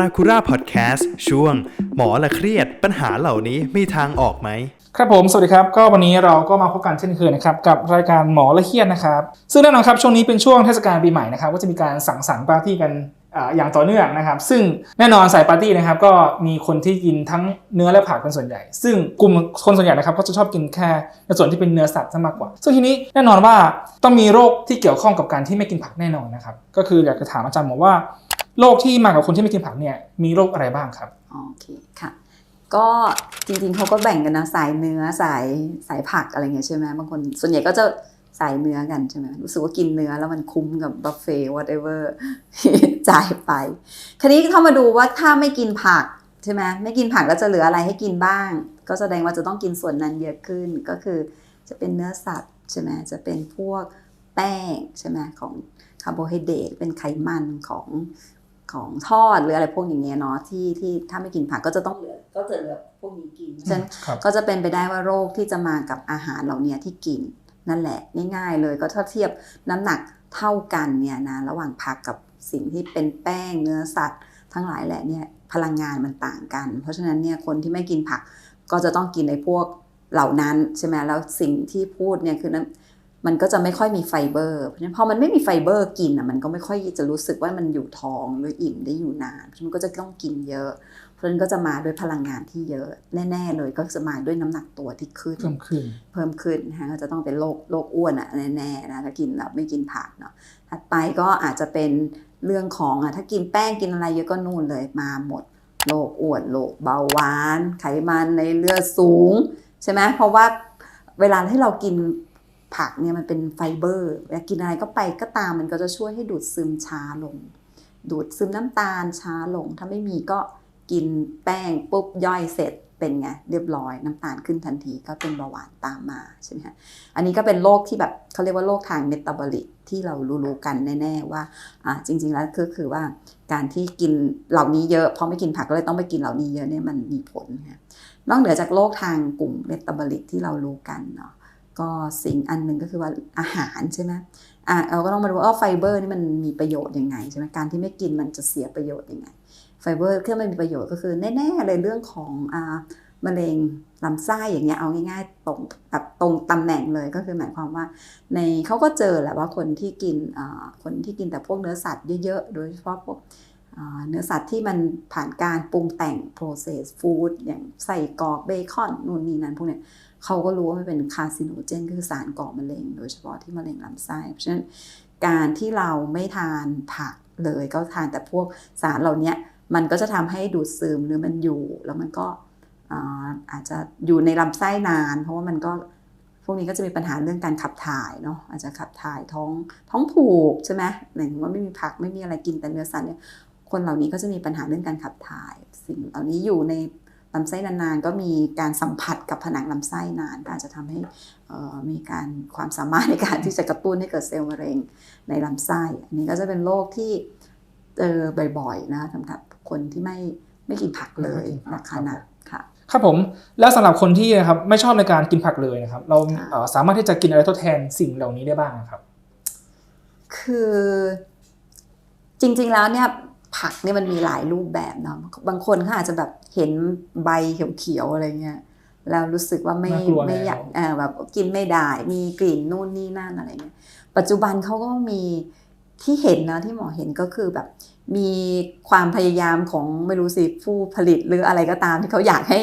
นาคุร่าพอดแคสต์ช่วง หมอละเครียดปัญหาเหล่านี้มีทางออกไหม ครับผม สวัสดีครับ ก็วันนี้เราก็มาพบกันเช่นเคยนะครับ กับรายการหมอละเครียดนะครับ ซึ่งแน่นอนครับ ช่วงนี้เป็นช่วงเทศกาลปีใหม่นะครับ ก็จะมีการสังสรรค์ปาร์ตี้กันอ่าอย่างต่อเนื่องนะครับ ซึ่งแน่นอนสายปาร์ตี้นะครับก็มีคนที่กินทั้งเนื้อและผักเป็นส่วนใหญ่ ซึ่งกลุ่มคนส่วนใหญ่นะครับก็จะชอบกินแค่ในส่วนที่เป็นเนื้อสัตว์ซะมากกว่า ซึ่งทีนี้แน่นอนว่าต้องมีโรคที่เกี่ยวข้องกับการที่ไม่กินผักแน่นอนนะครับ ก็คืออยากจะถามอาจารย์หมอว่า โรคที่มากับคนที่ไม่กินผักเนี่ยมีโรคอะไรบ้างครับโอเคค่ะ ก็จริงๆเขาก็แบ่งกันนะสายเนื้อสายสายผักอะไรเงี้ยใช่ไหมบางคนส่วนใหญ่ก็จะสายเนื้อกันใช่ไหมรู้สึกว่ากินเนื้อแล้วมันคุ้มกับบัฟเฟ่ whatever จ่ายไป คราวนี้เข้ามาดูว่าถ้าไม่กินผักใช่ไหมไม่กินผักแล้วจะเหลืออะไรให้กินบ้าง ก็แสดงว่าจะต้องกินส่วนนั้นเยอะขึ้นก็คือจะเป็นเนื้อสัตว์ใช่ไหมจะเป็นพวกแป้งใช่ไหมของคาร์โบไฮเดรตเป็นไขมันของ ของทอดหรืออะไรพวกอย่างเงี้ยเนาะที่ที่ถ้าไม่กินผักก็จะต้องเหลือก็จะเหลือพวกนี้กินฉะนั้นครับก็จะเป็นไปได้ว่าโรคที่จะมากับอาหารเหล่านี้ที่กินนั่นแหละง่ายๆเลยก็ถ้าเทียบน้ำหนักเท่ากันเนี่ยนะระหว่างผักกับสิ่งที่เป็นแป้งเนื้อสัตว์ ทั้งหลายแหละเนี่ยพลังงานมันต่างกัน เพราะฉะนั้นเนี่ยคนที่ไม่กินผักก็จะต้องกินในพวกเหล่านั้นใช่ไหมแล้วสิ่งที่พูดเนี่ยคือนั้น มันก็จะไม่ค่อยมีไฟเบอร์เพราะฉะนั้นพอมันไม่มีไฟเบอร์กินอะมันก็ไม่ค่อยจะรู้สึกว่ามันอยู่ท้องหรืออิ่มได้อยู่นานเพราะฉะนั้นก็จะต้องกินเยอะ เพราะฉะนั้นก็จะมาด้วยพลังงานที่เยอะแน่ๆเลยก็จะมาด้วยน้ำหนักตัวที่ขึ้นเพิ่มขึ้นเพิ่มขึ้นนะคะก็จะต้องเป็นโรคโรคอ้วนอะแน่ๆนะถ้ากินแบบไม่กินผักเนาะถัดไปก็อาจจะเป็นเรื่องของอะถ้ากินแป้งกินอะไรเยอะก็นู่นเลยมาหมดโรคอ้วนโรคเบาหวาน ไขมันในเลือดสูงใช่ไหมเพราะว่าเวลาที่เรากิน ผักเนี่ยมันเป็นไฟเบอร์เวลากินอะไรก็ไปก็ตามมันก็จะช่วยให้ดูดซึมช้าลง ดูดซึมน้ำตาลช้าลง ถ้าไม่มีก็กินแป้งปุ๊บย่อยเสร็จเป็นไงเรียบร้อยน้ำตาลขึ้นทันทีก็เป็นเบาหวานตามมาใช่ไหมคะอันนี้ก็เป็นโรคที่แบบเขาเรียกว่าโรคทางเมตาบอลิกที่เรารู้ๆกันแน่ๆว่าอ่าจริง ๆ แล้วก็คือว่าการที่กินเหล่านี้เยอะเพราะไม่กินผักก็เลยต้องไปกินเหล่านี้เยอะเนี่ยมันมีผลนะนอกเหนือจากโรคทางกลุ่มเมตาบอลิกที่เรารู้กันเนาะ ก็สิ่งอันหนึ่งก็คือว่าอาหารใช่ไหมอะเราก็ต้องมาดูว่าไฟเบอร์นี่มันมีประโยชน์ยังไงใช่ไหมการที่ไม่กินมันจะเสียประโยชน์ยังไง ไฟเบอร์ที่มันมีประโยชน์ก็คือแน่ๆเลยเรื่องของอ่ามะเร็งลำไส้อย่างเงี้ยเอาง่ายๆตรงแบบตรงตำแหน่งเลยก็คือหมายความว่า ในเขาก็เจอแหละว่าคนที่กินคนที่กินแต่พวกเนื้อสัตว์เยอะๆ โดยเฉพาะพวกเนื้อสัตว์ที่มันผ่านการปรุงแต่ง process food อย่างใส่กรอกเบคอนนู่นนี่นั่นพวกเนี้ย เขาก็รู้ว่ามันเป็นคาซิโนเจนก็คือสารก่อมะเร็ง โดยเฉพาะที่มะเร็งลำไส้ เพราะฉะนั้นการที่เราไม่ทานผักเลยก็ทานแต่พวกสารเหล่านี้มันก็จะทำให้ดูดซึมหรือมันอยู่ แล้วมันก็อาอาจจะอยู่ในลำไส้นาน เพราะว่ามันก็พวกนี้ก็จะมีปัญหาเรื่องการขับถ่ายเนาะอาจจะขับถ่ายท้องท้องผูกใช่ไหมหมายถึงว่าไม่มีผักไม่มีอะไรกินแต่เนื้อสัตว์เนี่ยคนเหล่านี้ก็จะมีปัญหาเรื่องการขับถ่าย สิ่งเหล่านี้อยู่ใน ลำไส้นานๆ ก็มีการสัมผัสกับผนังลำไส้นานก็อาจจะทำให้เอ่อมีการความสามารถในการที่จะกระตุ้นให้เกิดเซลล์มะเร็งในลำไส้อันนี้ก็จะเป็นโรคที่เจอบ่อยๆนะสำหรับคนที่ไม่ไม่กินผักเลยไม่กินผันะกคะนะค่ะครับผมแล้วสำหรับคนที่นะครับไม่ชอบในการกินผักเลยนะครับ เราค่ะเอ่อสามารถที่จะกินอะไรทดแทนสิ่งเหล่านี้ได้บ้างครับ คือจริงๆแล้วเนี่ย ผักเนี่ยมันมีหลายรูปแบบเนาะบางคนเขาอาจจะแบบเห็นใบเขียวๆอะไรเงี้ยแล้วรู้สึกว่าไม่น่ากลัวไม่อยากแล้วเออแบบกินไม่ได้ มีกลิ่นนู่นนี่นั่นอะไรเงี้ยปัจจุบันเขาก็มีที่เห็นนะที่หมอเห็นก็คือแบบมีความพยายามของไม่รู้สิผู้ผลิตหรืออะไรก็ตามที่เขาอยากให้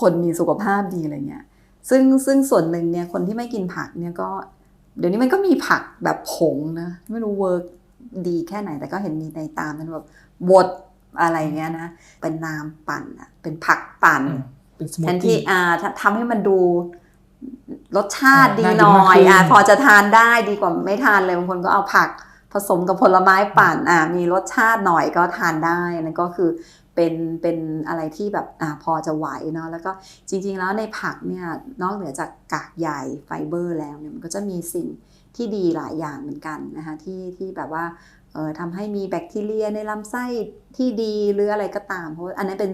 คนมีสุขภาพดีอะไรเงี้ยซึ่งซึ่งส่วนหนึ่งเนี่ยคนที่ไม่กินผักเนี่ยก็ เดี๋ยวนี้มันก็มีผักแบบผงนะไม่รู้เวิร์ก ดีแค่ไหน แต่ก็เห็นมีในตามมันแบบบดอะไรเงี้ยนะ เป็นน้ำปั่นอะเป็นผักปั่นอืมเป็นสมูทแทนที่ตี้อ่าทำทำให้มันดูรสชาติอ่าดีน่ากินหน่อมากยขึ้นอ่าพอจะทานได้ดีกว่าไม่ทานเลยบางคนก็เอาผักผสมกับผลไม้ปั่นอ่ามีรสชาติหน่อยก็ทานได้นั่นก็คือ เป็นเป็นอะไรที่แบบอพอจะไหวเนาะแล้วก็จริง ๆ แล้วในผักเนี่ยนอกเหนือจากกากใยไฟเบอร์แล้วเนี่ยมันก็จะมีสิ่งที่ดีหลายอย่างเหมือนกันนะคะที่ที่แบบว่าเออทำให้มีแบคทีเรียในลำไส้ที่ดีหรืออะไรก็ตามเพราะอันนั้นเป็น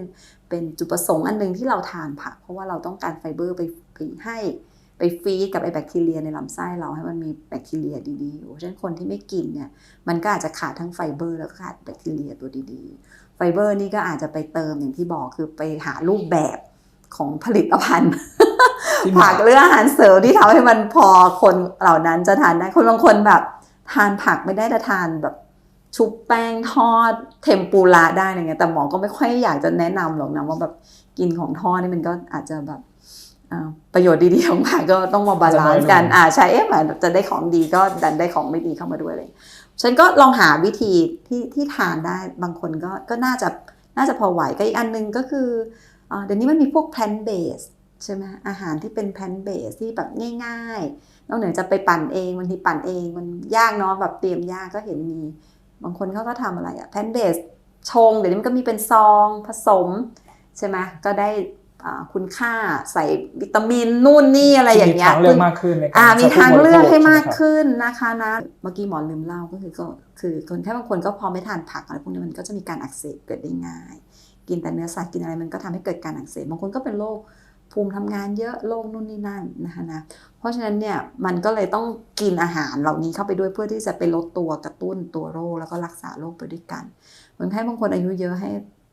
เป็นจุดประสงค์อันหนึ่งที่เราทานผัก เพราะว่าเราต้องการไฟเบอร์ไปไปให้ไปฟีดกับไอแบคทีเรียในลำไส้เราให้มันมีแบคทีเรียดีๆอยู่เพราะฉะนั้นคนที่ไม่กินเนี่ยมันก็อาจจะขาดทั้งไฟเบอร์แล้วก็ขาดแบคทีเรียตัวดีๆ ฟเบอร์นี่ก็อาจจะไปเติมอย่างที่บอกคือไปหารูปแบบของผลิตภัณฑ์ที่เหมาะผักหรืออาหารเสริมที่ทำให้มันพอคนเหล่านั้นจะทานได้คนบางคนแบบ ทานผักไม่ได้แต่ทานแบบชุบแป้งทอดเทมปุระได้อะไรเงี้ยแต่หมอก็ไม่ค่อยอยากจะแนะนำหรอกนะว่าแบบกินของทอดนี่มันก็อาจจะแบบอ่าประโยชน์ดีๆของผักก็ต้องมาบาลานซ์กันอ่าใช่เอ๊ะหมายจะได้ของดีก็ดันได้ของไม่ดีเข้ามาด้วยเลย ฉันก็ลองหาวิธีที่ที่ทานได้บางคนก็ก็น่าจะน่าจะพอไหวก็อีกอันหนึงก็คืออเดี๋ยวนี้มันมีพวก plant based ใช่ไหมอาหารที่เป็น plant based ที่แบบง่ายๆนอกเหนือจะไปปั่นเองบางทีปั่นเองมันยากเนาะแบบเตรียมยากก็เห็นมี บางคนเขาก็ทำอะไรอะ plant based ชงเดี๋ยวนี้มันก็มีเป็นซองผสมใช่ไหมก็ได้ คุณค่าใส่วิตามินนู่นนี่อะไรอย่างเงี้ยมีทางเลือกมากขึ้นในการอ่ามีทางเลือกให้มากใช้ผู้บริโภคขึ้นนะคะนะเมื่อกี้หมอลืมเล่าก็คือก็คือคนแค่บางคนก็พอไม่ทานผักอะไรพวกนี้มันก็จะมีการอักเสบเกิดได้ง่าย กินแต่เนื้อสัตว์กินอะไรมันก็ทำให้เกิดการอักเสบบางคนก็เป็นโรคภูมิทำงานเยอะโรคนู่นนี่นั่นนะคะนะเพราะฉะนั้นเนี่ยมันก็เลยต้องกินอาหารเหล่านี้เข้าไปด้วยเพื่อที่จะไปลดตัวกระตุ้นตัวโรคแล้วก็รักษาโรคไปด้วยกันเหมือนให้บางคนอายุเยอะให้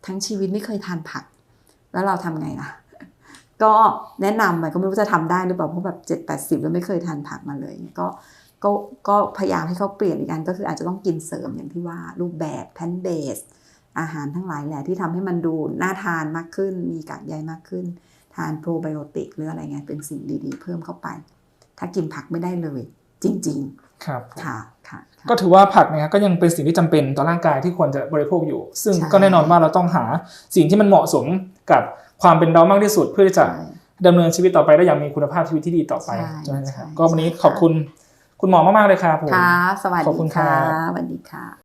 ทั้งชีวิตไม่เคยทานผัก แล้วเราทำไงล่ะ ก็แนะนำไปก็ไม่รู้จะทำได้หรือเปล่าเพราะแบบเจ็ดแปดสิบแล้วไม่เคยทานผักมาเลยก็ก็ก็พยายามให้เขาเปลี่ยนอีกอันก็คืออาจจะต้องกินเสริมอย่างที่ว่ารูปแบบแพนเบสอาหารทั้งหลายแหละที่ทำให้มันดูน่าทานมากขึ้น มีกากใยมากขึ้น ทานโปรไบโอติกหรืออะไรเงี้ยเป็นสิ่งดีๆ เพิ่มเข้าไป ถ้ากินผักไม่ได้เลย จริงครับๆค่ะค่ะ ค่ะ ก็ถือว่าผักนะครับก็ยังเป็นสิ่งที่จำเป็นต่อร่างกายที่ควรจะบริโภคอยู่ ซึ่งใช่ก็แน่นอนว่าเราต้องหาสิ่งที่มันเหมาะสมกับความเป็นเรามากที่สุดเพื่อที่จะใช่ดำเนินชีวิตต่อไปได้อย่างมีคุณภาพชีวิตที่ดีต่อไปใช่ใช่ไหมครับใช่ก็วันนี้ใช่ขอบคุณคุณหมอมากๆเลยครับผมค่ะสวัสขอบคุดีณครัค่ะบสวัสดีค่ะ